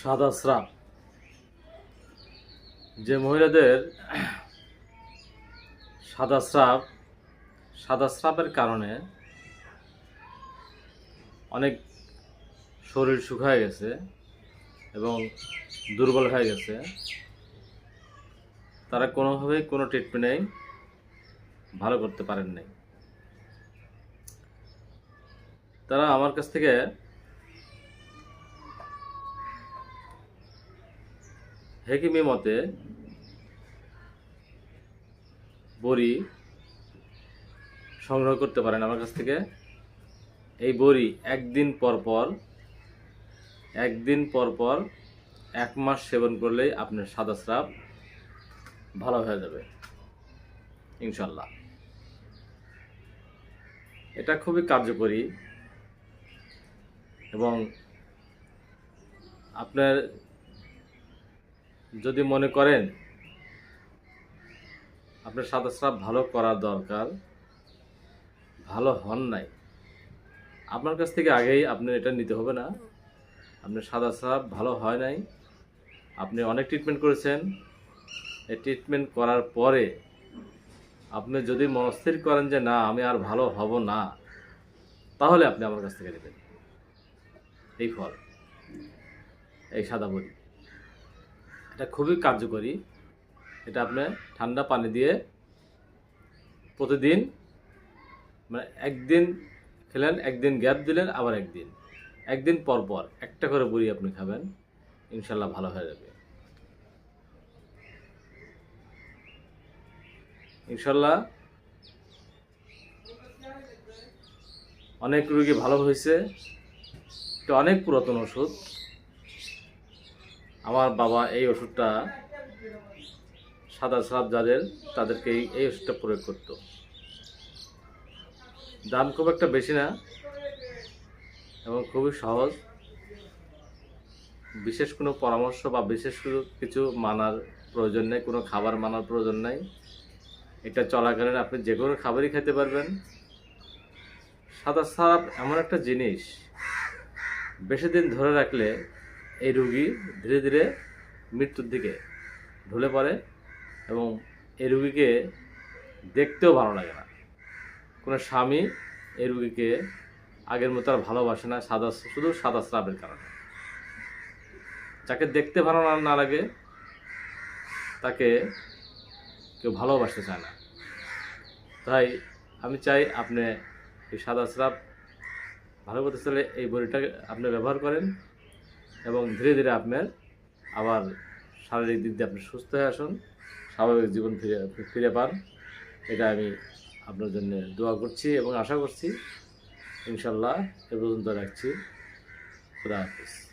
সাদা স্রাব। যে মহিলাদের সাদা স্রাব, সাদা স্রাবের কারণে অনেক শরীর শুকায় গেছে এবং দুর্বল হয়ে গেছে। তারা কোনোভাবেই কোনো ট্রিটমেন্টেই ভালো করতে পারেন নাই তারা আমার কাছ থেকে হেকিমি মতে, বড়ি সংগ্রহ করতে পারেন। আমার কাছ থেকে এই বড়ি একদিন পর পর, একদিন পর পর এক মাস সেবন করলেই আপনার সাদা স্রাব ভালো হয়ে যাবে, ইনশাল্লাহ। এটা খুবই কার্যকরী এবং আপনার যদি মনে করেন আপনার সাদা স্রাব ভালো করা দরকার, ভালো হন নাই, আপনার কাছ থেকে আগেই আপনার এটা নিতে হবে না। আপনার সাদা স্রাব ভালো হয় নাই, আপনি অনেক ট্রিটমেন্ট করেছেন, এই ট্রিটমেন্ট করার পরে আপনি যদি মনস্থির করেন যে না, আমি আর ভালো হব না, তাহলে আপনি আমার কাছ থেকে নেবেন। এই ফল, এই সাদা বড়ি। এটা খুবই কার্যকরী। এটা আপনি ঠান্ডা পানি দিয়ে প্রতিদিন মানে একদিন খেলেন, একদিন গ্যাপ দিলেন, আবার একদিন। একদিন পর পর একটা করে বড়ি আপনি খাবেন, ইনশাল্লাহ ভালো হয়ে যাবে। ইনশাল্লাহ অনেক রুগী ভালো হয়েছে। এটা অনেক পুরাতন ওষুধ। আমার বাবা এই ওষুধটা সাদা সাপ যাদের তাদেরকে এই- ওষুধটা প্রয়োগ করতো। দাম খুব একটা বেশি না এবং খুবই সহজ। বিশেষ কোনো পরামর্শ বা বিশেষ কিছু মানার প্রয়োজন নেই, কোনো খাবার মানার প্রয়োজন নেই। এটা চলাকালীন আপনি যে কোনো খাবারই খেতে পারবেন। সাদা সাপ এমন একটা জিনিস, বেশি দিন ধরে রাখলে এই রুগী ধীরে ধীরে মৃত্যুর দিকে ঢলে পড়ে এবং এই রুগীকে দেখতেও ভালো লাগে না। কোনো স্বামী এই রুগীকে আগের মতো আর ভালোবাসে না, সাদা শুধু সাদা স্রাবের কারণে। যাকে দেখতে ভালো না- লাগে, তাকে কেউ ভালোবাসতে চায় না। তাই আমি চাই আপনি এই সাদা স্রাব ভালো করতে চাইলে এই বড়িটা আপনি ব্যবহার করেন। এবং ধীরে ধীরে আপনার আবার শারীরিক দিক দিয়ে আপনি সুস্থ হয়ে আসুন, স্বাভাবিক জীবন ফিরে ফিরে পান। এটা আমি আপনার জন্য দোয়া করছি এবং আশা করছি ইনশাল্লাহ এ পর্যন্ত রাখছি। খুদা হাফিজ।